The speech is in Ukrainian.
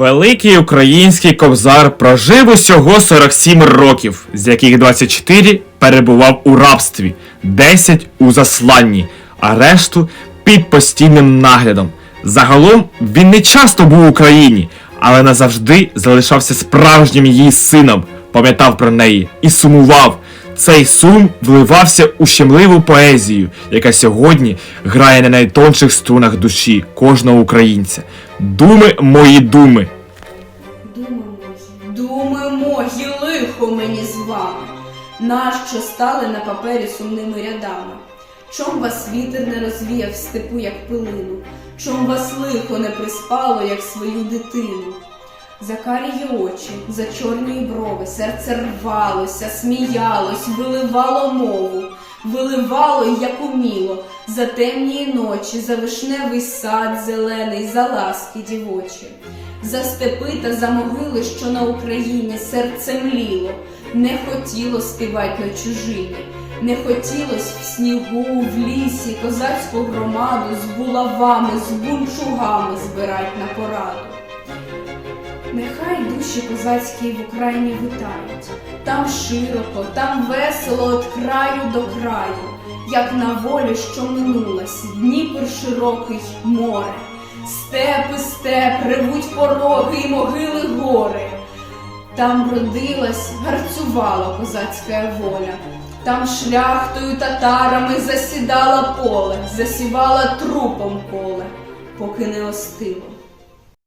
Великий український кобзар прожив усього 47 років, з яких 24 перебував у рабстві, 10 у засланні, а решту під постійним наглядом. Загалом він не часто був в Україні, але назавжди залишався справжнім її сином, пам'ятав про неї і сумував. Цей сум вливався у щемливу поезію, яка сьогодні грає на найтонших струнах душі кожного українця. Думи мої думи. Думи мої, думи мої, лихо мені з вами, нащо стали на папері сумними рядами? Чом вас вітер не розвіяв степу, як пилину, чом вас лихо не приспало, як свою дитину? За карії очі, за чорні брови, серце рвалося, сміялось, виливало мову, виливало, як уміло, за темні ночі, за вишневий сад зелений, за ласки дівочі, за степи та за могили, що на Україні серце мліло, не хотіло співать на чужині, не хотілось в снігу, в лісі, козацьку громаду з булавами, з бунчугами збирать на пораду. Нехай душі козацькі в Україні витають, там широко, там весело від краю до краю, як на волі, що минулась, Дніпр широкий море, степи, степ, ревуть пороги і могили гори. Там родилась, гарцювала козацька воля, там шляхтою татарами засідала поле, засівала трупом поле, поки не остило.